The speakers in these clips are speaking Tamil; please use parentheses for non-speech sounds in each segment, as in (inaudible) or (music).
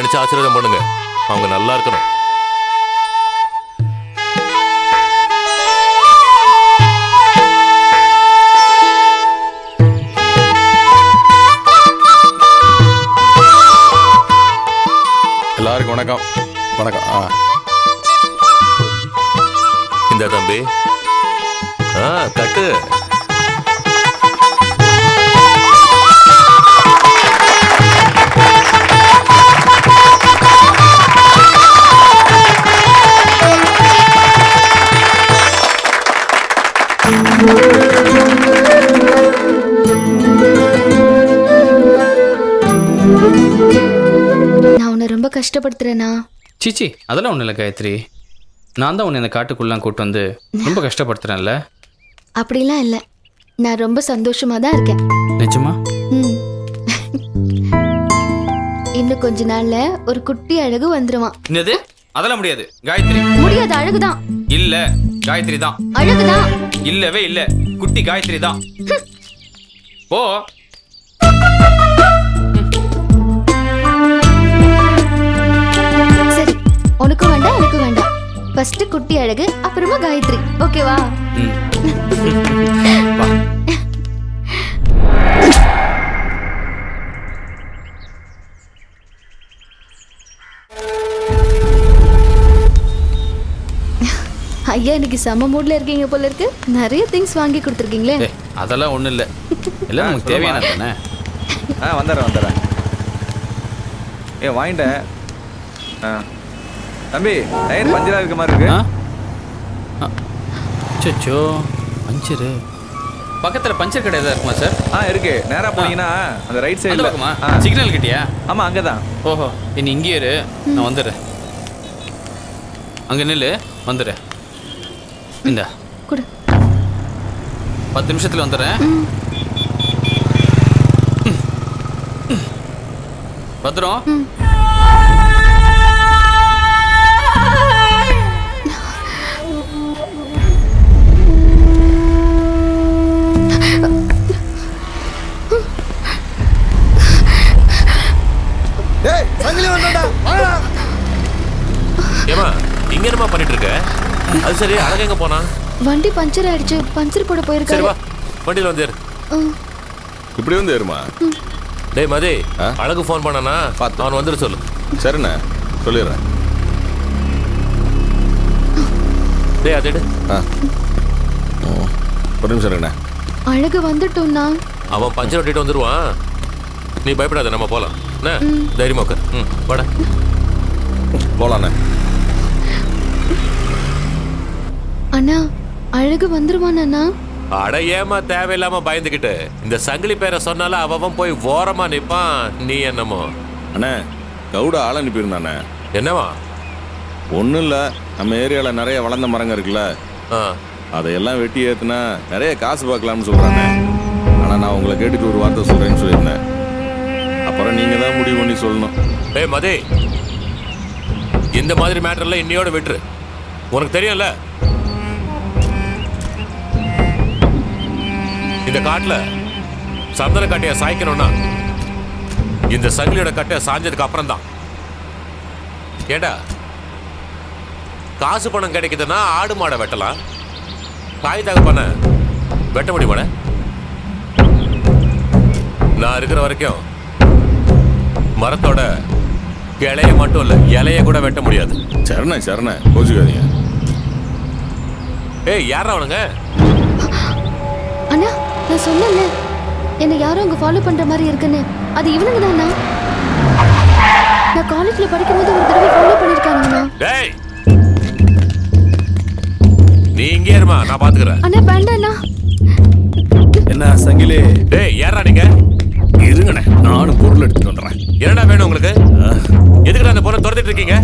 நினைச்சு ஆசீர்வாதம் பண்ணுங்க. அவங்க நல்லா இருக்கணும். எல்லாருக்கும் வணக்கம். வணக்கம். ஆ. இந்த தம்பி. ஆ கட்டு நான் உன்னை ரொம்ப கஷ்டப்படுத்துறேனா. சீச்சி அதெல்லாம் ஒன்றும் இல்லை காயத்ரி. நான் தான் உன்னை இந்த காட்டுக்குள்ளலாம் கூட்டு வந்து ரொம்ப கஷ்டப்படுத்துறேன்ல. அப்படிலாம் இல்லை. நான் ரொம்ப சந்தோஷமா தான் இருக்கேன். நிஜமா? ம். இன்னும் கொஞ்ச நாள்ல ஒரு குட்டி அழகு வந்துருவான். என்னது? அதெல்லாம் முடியாது. காயத்ரி. முடியாது அழகுதான். இல்ல. காயத்ரி தான் அழகுதான். இல்லவே இல்ல. குட்டி காயத்ரி தான் ஓ சரி உனக்கும் வேண்டாம் எனக்கும் வேண்டாம். ஃபர்ஸ்ட் குட்டி அழகு அப்புறமா காயத்ரி. ஓகேவா ஐயா இன்னைக்கு செம்ம மூட்ல இருக்கீங்க போல இருக்கு. நிறைய திங்ஸ் வாங்கி கொடுத்துருக்கீங்களே. அதெல்லாம் ஒன்றும் இல்லை. எல்லாம் நமக்கு தேவையான தானே? ஆ வந்துடுறேன் வந்துடுறேன். ஏ வாங்கிட்டேன் ஆ. தம்பி டயர் பஞ்சராக இருக்க மாதிரி இருக்கு. ஆ? சச்சோ பஞ்சரு. பக்கத்தில் பஞ்சர் கடை எதாவது இருக்குமா சார்? ஆ இருக்கு. நேராக போனீங்கன்னா அந்த ரைட் சைடில் ஆ. சிக்னல் கிட்டியா? ஆமாம் அங்கே தான் ஓஹோ இனி இங்கே இரு. நான் வந்துடுறேன். அங்கே நில்லு வந்துடுறேன். இந்த. கொடு. பத்து நிமிஷத்தில் வந்துடுறேன். பத்திரம். ஏமா இங்க என்னமா பண்ணிட்டு இருக்க? அது சரி அழகு எங்க போனா? வண்டி பஞ்சர் ஆயிடுச்சு. பஞ்சர் போட சரி போயிருக்காரு வா. வண்டியில வந்து ஏறு. இப்படி வந்து ஏறுமா? டேய் மதி ஆ? அழகு ஃபோன் பண்ணானா? பார்த்தேன். அவன் வந்துட சொல்லு. சரிண்ணே சொல்லிடுறேன். டேய் அது எடு. ஆ. ம், ஒரு நிமிஷம் இருங்கண்ணே. அழகு வந்துட்டோம்னா? அவன் பஞ்சர் ஒட்டிட்டு வந்துருவான். நீ பயப்படாத நம்ம போலாம். என்ன? தைரியமா உட்கார். ம் வாடா. போகலாண்ணே அண்ணா அழகு வந்துருவான் அண்ணா? அட ஏமா தேவையில்லாம பயந்துக்கிட்டு இந்த சங்கிலி பேரை சொன்னாலும் அவன் போய் ஓரமா நிப்பான். நீ என்னமோ? அண்ணே கவுடா ஆள் அனுப்பியிருந்தாண்ணே என்னவா? ஒன்றும் இல்லை நம்ம ஏரியாவில் நிறைய வளர்ந்த மரங்க இருக்குல்ல. ஆ. அதையெல்லாம் வெட்டி ஏற்றுனா நிறைய காசு பார்க்கலாம்னு சொல்கிறானே ஆனால் நான் உங்களை கேட்டுட்டு ஒரு வார்த்தை சொல்கிறேன்னு சொல்லியிருந்தேன். அப்புறம் நீங்கள் தான் முடிவு பண்ணி சொல்லணும். ஏய் மதி. இந்த மாதிரி மேட்டர்ல இன்னையோட விட்டுரு. உனக்கு தெரியும்ல? இந்த காட்டுல சந்தன கட்டைய சாய்க்கணும்னா இந்த சங்கிலியோட கட்டைய சாஞ்சதுக்கு அப்புறம் தான் ஏண்டா? காசு பணம் கிடைக்குதுன்னா ஆடு மாடை வெட்டலாம். தாய் தகப்பன வெட்ட முடியுமாடா நான் இருக்கிற வரைக்கும் மரத்தோட கிளைய மட்டும் இல்ல இலைய கூட வெட்ட முடியாது. சரிண்ணே சரிண்ணே கோச்சிக்காதீங்க. ஏய் யாரா அவனுங்க? நான் சொன்னேன்ல. என்னை யாரும் அங்க ஃபாலோ பண்ற மாதிரி இருக்குன்னு. அது இவனுங்க தானா? நான் காலேஜ்ல படிக்கும்போது ஒரு தடவை ஃபாலோ பண்ணிருக்கானுங்கண்ணா. டேய்! நீ இங்கே இருமா நான் பாத்துக்கிறேன். அண்ணா வேண்டாண்ணா. என்ன சங்கிலி? டேய் யாரா நீங்க. இருங்கண்ணே நானும் பொருள் எடுத்துட்டு வந்துடுறேன். என்னடா வேணும் உங்களுக்கு? எதுக்குடா அந்த பொண்ணை துரத்திட்டு இருக்கீங்க?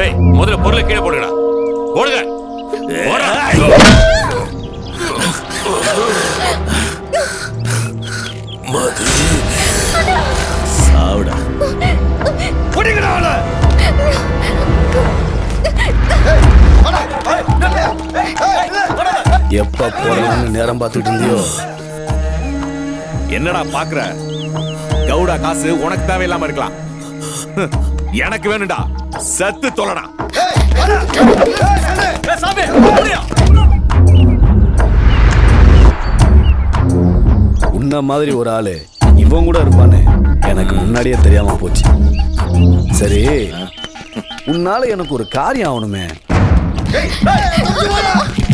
டேய் முதல்ல பொருளை கீழே போடுங்கடா. போடுங்க. போடுடா. எப்ப போடலாம்னு நேரம் பார்த்துட்டு இருந்தியோ என்னடா பார்க்குற கவுடா காசு உனக்கு தேவையில்லாமல் இருக்கலாம் எனக்கு வேணும்டா செத்து தொலைடா உன்ன மாதிரி ஒரு ஆளு இவன் கூட இருப்பானே எனக்கு முன்னாடியே தெரியாம போச்சு சரி உன்னால எனக்கு ஒரு காரியம் ஆகணுமே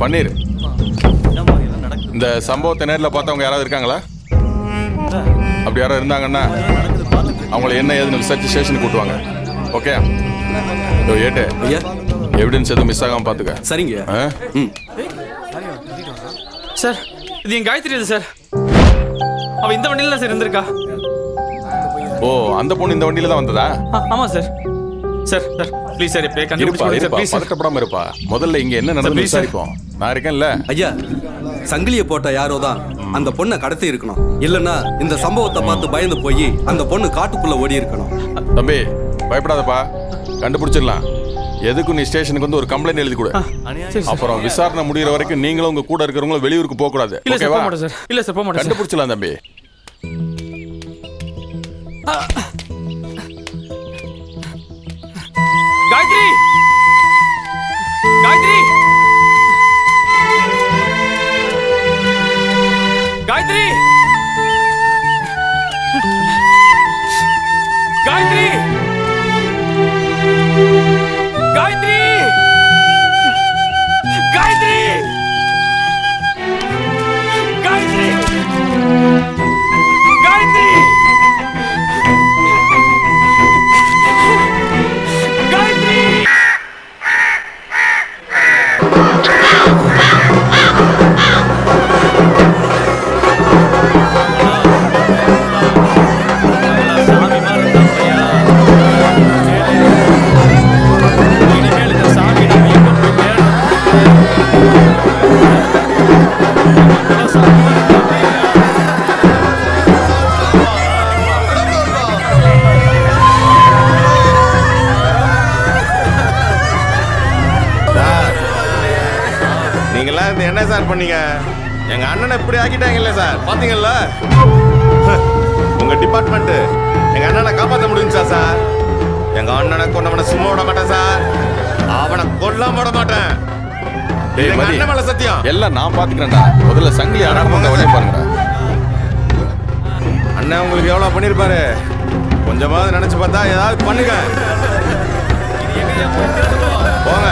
பன்னீர். இந்த சம்பவத்தை நேரில் பார்த்தவங்க யாராவது இருக்காங்களா? அப்படி யாராவது இருந்தாங்கன்னா அவங்கள என்ன ஏதுன்னு விசாரிச்சு ஸ்டேஷனுக்கு கூட்டுவாங்க ஓகே ஏட்டு. ஐயா. எவிடன்ஸ் எதுவும் மிஸ் ஆகாம பார்த்துக்க சரிங்க. ஆ? ம். சார் இது என் காயத்ரி இது சார். அவ இந்த வண்டியில தான் சார் இருந்திருக்கா. ஓ அந்த பொண்ணு இந்த வண்டியில தான் வந்ததா? ஆமா sir. Sir sir please sir இருப்பா கண்டுபிடிச்சு இருப்பா பதட்டப்படாம இருப்பா. முதல்ல இங்க என்ன நடந்து please, sir. விசாரிப்போம். நான் இருக்கேன்ல. ஐயா சங்கிலிய போட்ட யாரோ தான் அந்த பொண்ணை கடத்தி இருக்கணும். இல்லனா இந்த சம்பவத்தை பார்த்து பயந்து போய் அந்த பொண்ணு காட்டுக்குள்ள ஓடி இருக்கணும். தம்பி பயப்படாதப்பா. கண்டுபிடிச்சிடலாம். எதுக்கும் நீ ஸ்டேஷனுக்கு வந்து ஒரு கம்ப்ளைண்ட் எழுதி கொடு. அப்புறம் விசாரணை முடியிற வரைக்கும் நீங்களும் உங்க கூட இருக்கிறவங்களும் வெளியூருக்கு போக கூடாது இல்ல சார் போக மாட்டேன் சார் இல்ல சார் போக மாட்டேன் கண்டுபிடிச்சலாம் தம்பி. நீங்களாம் இது என்ன சார் பண்ணீங்க? எங்க அண்ணனை இப்படி ஆக்கிட்டாங்கல்ல சார். பாத்தீங்கல்ல? (laughs) உங்க டிபார்ட்மெண்ட் எங்க அண்ணனை காப்பாற்ற முடிஞ்சா சார்? எங்க அண்ணனை கொண்டவனை சும்மா விட மாட்டேன் சார். அவனை கொல்லாம விட மாட்டேன். அண்ணன் மேல சத்தியம். எல்லாம் நான் பாத்துக்கிறேன்டா. முதல்ல சங்கிலி அடக்கம் வழி பாருங்கடா. அண்ணன் உங்களுக்கு எவ்வளவு பண்ணிருப்பாரு? கொஞ்சமாவது நினைச்சு பார்த்தா ஏதாவது பண்ணுங்க. போங்க.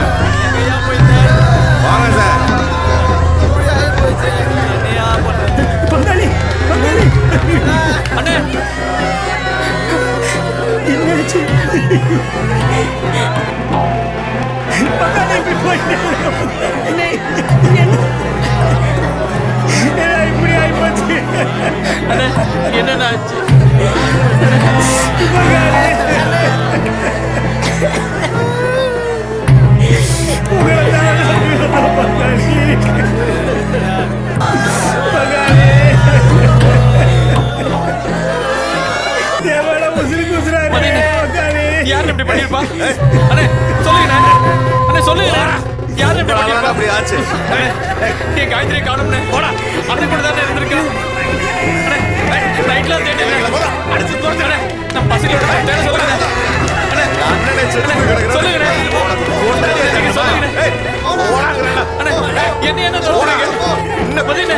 என்னாச்சு என் காயத்ரி காணும்னு. போடா. அது கூட தானே இருந்திருக்கேன். நைட்ல தேடி அடிச்சு தோறேன் நான் பசங்களோட தேட சொல்லுங்க. என்ன என்ன சொல்லுங்க என்ன பதினு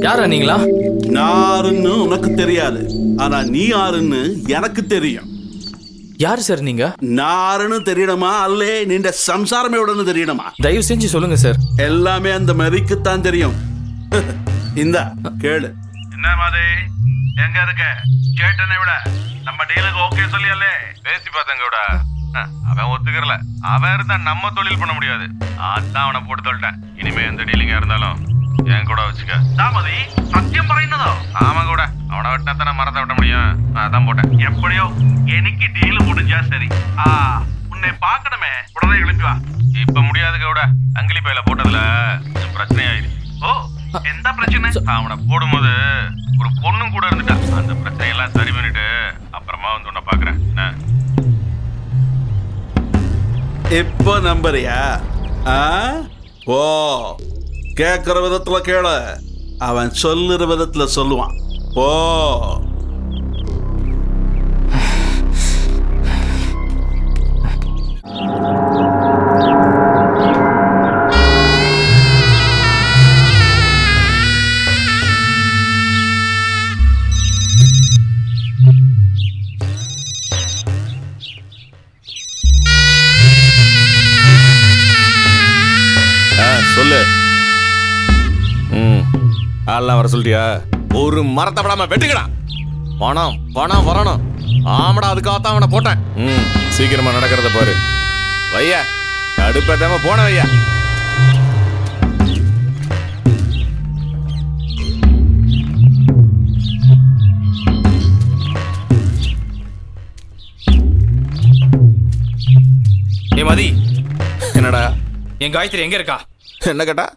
யாருன்னு உனக்கு தெரியாது. ஆனா நீ யாருன்னு எனக்கு தெரியும். யார் சார் நீங்க? நாருன்னு தெரியணுமா? அல்லே நின்ற சம்சாரம் எவ்வளோன்னு தெரியணுமா? தயவு செஞ்சு சொல்லுங்க சார். எல்லாமே அந்த மதிக்குத்தான் தெரியும். இந்த கேளு. என்ன மாதிரி? எங்க இருக்க? கேட்டனை விட. நம்ம டீலுக்கு ஓகே சொல்லியல்லே பேசி பார்த்தங்க விட. அவன் ஒத்துக்கறல. அவன் இருந்தா நம்ம தொழில் பண்ண முடியாது. அதான் அவனை போட்டு சொல்லிட்டேன் இனிமே எந்த டீலிங்கா இருந்தாலும். என் கூட வச்சுக்க தாமதி சத்தியம் പറയുന്നതോ ஆமா கூட அவனை வெட்டினா தானே மரத்தை வெட்ட முடியும் அதான் போட்டேன் எப்படியோ எனக்கு டீல் முடிஞ்சா சரி ஆ உன்னை பார்க்கணுமே உடனே கிளம்பி வா இப்ப முடியாது கூட அங்கிலி பையில போட்டதுல பிரச்சனை ஆயிடுச்சு ஓ எந்த பிரச்சனை அவனை போடும்போது ஒரு பொண்ணும் கூட இருந்துட்டா அந்த பிரச்சனையெல்லாம் சரி பண்ணிட்டு அப்புறமா வந்து உன்னை பாக்குறேன் என்ன? இப்போ நம்புறியா ஆ ஓ கேட்குற விதத்தில் கேளு. அவன் சொல்லுற விதத்தில் சொல்லுவான். போ. ஆள்லாம் வர சொல்லிட்டியா ஒரு மரத்தை விடாம வெட்டுக்கடா பணம் பணம் வரணும். ஆமாடா அதுக்காகத்தான் அவனை போட்டேன். ம் சீக்கிரமா நடக்கிறத பாரு. வையா கடுப்பேத்தாம போன வையா. ஏ மதி. என்னடா? என் காயத்ரி எங்க இருக்கா? என்ன கேட்டா?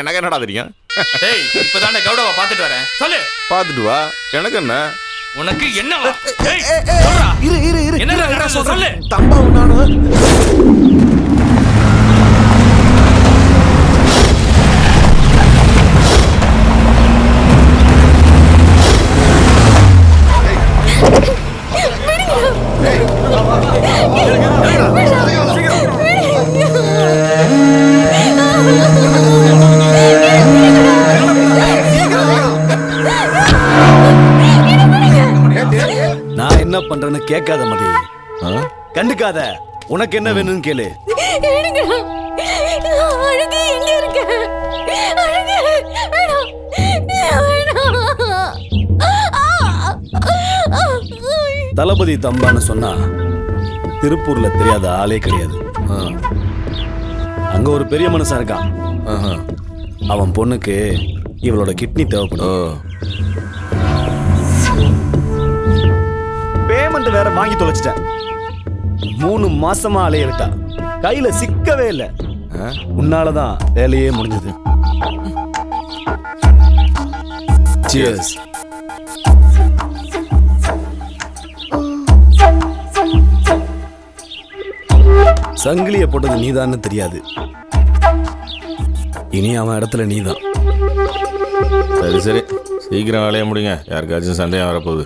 எனக்கு என்னடா தெரியும்? டேய் இப்பதானே கௌடவ பாத்துட்டு வரேன். சொல்லு. பார்த்துட்டு வா. எனக்கு என்ன? உனக்கு என்ன இரு இரு இரு. என்ன. சொல்லு. தம்பா நானு உனக்கு என்ன வேணும்னு கேளு. தளபதி தம்பான்னு சொன்னா திருப்பூர்ல தெரியாத ஆளே கிடையாது. அங்க ஒரு பெரிய மனுஷன் இருக்கான். அவன் பொண்ணுக்கு இவளோட கிட்னி தேவைப்படும். பேமெண்ட் வேற வாங்கி தொலைச்சிட்டேன். மூணு மாசமா அலைய விட்டா. கையில சிக்கவே இல்லை. உன்னாலதான் வேலையே முடிஞ்சது. Cheers. சங்கிலிய போட்டது நீதான்னு தெரியாது. இனி அவன் இடத்துல நீதான். சரி சரி. சீக்கிரம் வேலையை முடிங்க. யாருக்காச்சும் சண்டையாக வரப்போகுது.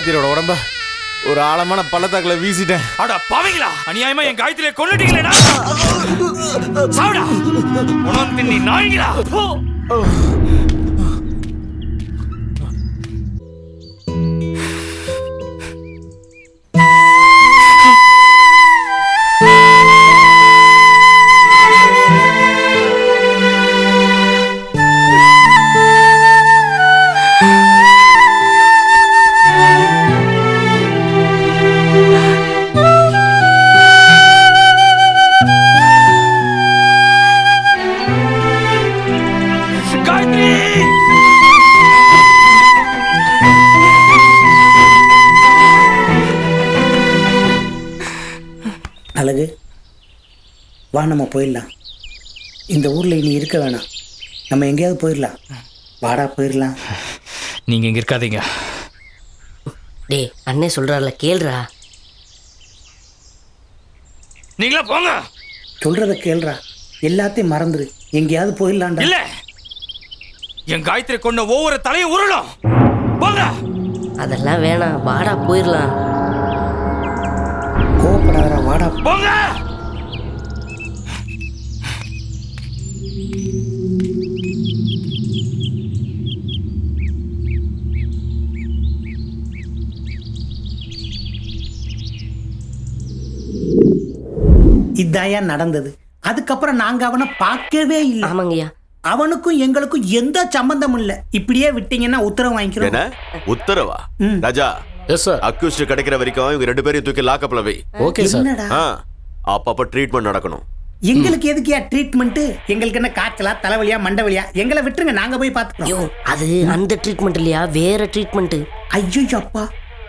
காயத்ரியோட உடம்ப ஒரு ஆழமான பள்ளத்தாக்குல வீசிட்டேன். அட பாவீங்களா அநியாயமா என் காயத்ரியை கொன்னுட்டீங்களேடா சாவுடா! உணவு தின்னி நாய்களா! அழகு. வா நம்ம போயிடலாம். இந்த ஊர்ல இனி இருக்க வேணாம். நம்ம எங்கேயாவது போயிடலாம். வாடா போயிடலாம். நீங்க இங்க இருக்காதீங்க. டேய் அண்ணே சொல்றாருல கேளுடா. நீங்களா போங்க. சொல்றத கேளுடா. எல்லாத்தையும் மறந்துரு. எங்கேயாவது போயிடலாம்டா. இல்ல. என் காயத்ரி கொண்ட ஒவ்வொரு தலையும் உருளும். போங்க. அதெல்லாம் வேணாம். வாடா போயிடலாம். வாடா. போங்க! இதாயா நடந்தது. அதுக்கப்புறம் நாங்க அவனை பார்க்கவே இல்லை. ஆமாங்கய்யா. அவனுக்கும் எங்களுக்கும் எந்த சம்பந்தமும் இல்ல. இப்படியே விட்டீங்கன்னா உத்தரவு வாங்கிக்கிறோம். என்ன? உத்தரவா. ராஜா எஸ் சார் அக்யூஸ்ட் கிடைக்கிற வரைக்கும் இவங்க ரெண்டு பேரையும் தூக்கி லாக்கப்ல வை. ஓகே சார் என்னடா? ஆ அப்பப்ப ட்ரீட்மெண்ட் நடக்கணும். எங்களுக்கு எதுக்கியா ட்ரீட்மெண்ட் எங்களுக்கு என்ன காய்ச்சலா தலைவலியா மண்டவலியா? எங்களை விட்டுருங்க நாங்க போய் ஐயோ பாத்துக்கிறோம் அது அந்த ட்ரீட்மெண்ட் இல்லையா? வேற ட்ரீட்மெண்ட் ஐயோ அப்பா.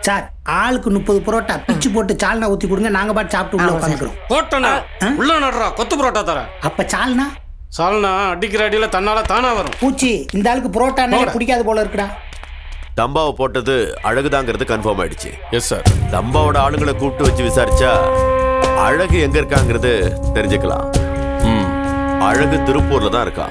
சார் ஆளுக்கு முப்பது புரோட்டா பிச்சு போட்டு சால்னா ஊத்தி கொடுங்க நாங்க பாட்டு சாப்பிட்டு உள்ள ஆமா, சார். உட்காந்துக்கிறோம் போட்டனா? உள்ள நடுறா கொத்து புரோட்டா தரேன் அப்ப சால்னா? சால்னா அடிக்கிற அடியில தன்னால தானா வரும். பூச்சி இந்த ஆளுக்கு புரோட்டா பிடிக்காது போல இருக்குடா. தம்பாவை போட்டது அழகுதாங்கிறது கன்ஃபார்ம் ஆயிடுச்சு. எஸ் சார் தம்பாவோட ஆளுங்களை கூப்பிட்டு வச்சு விசாரிச்சா அழகு எங்க இருக்காங்கிறது தெரிஞ்சுக்கலாம். ம். அழகு திருப்பூர்ல தான் இருக்கா?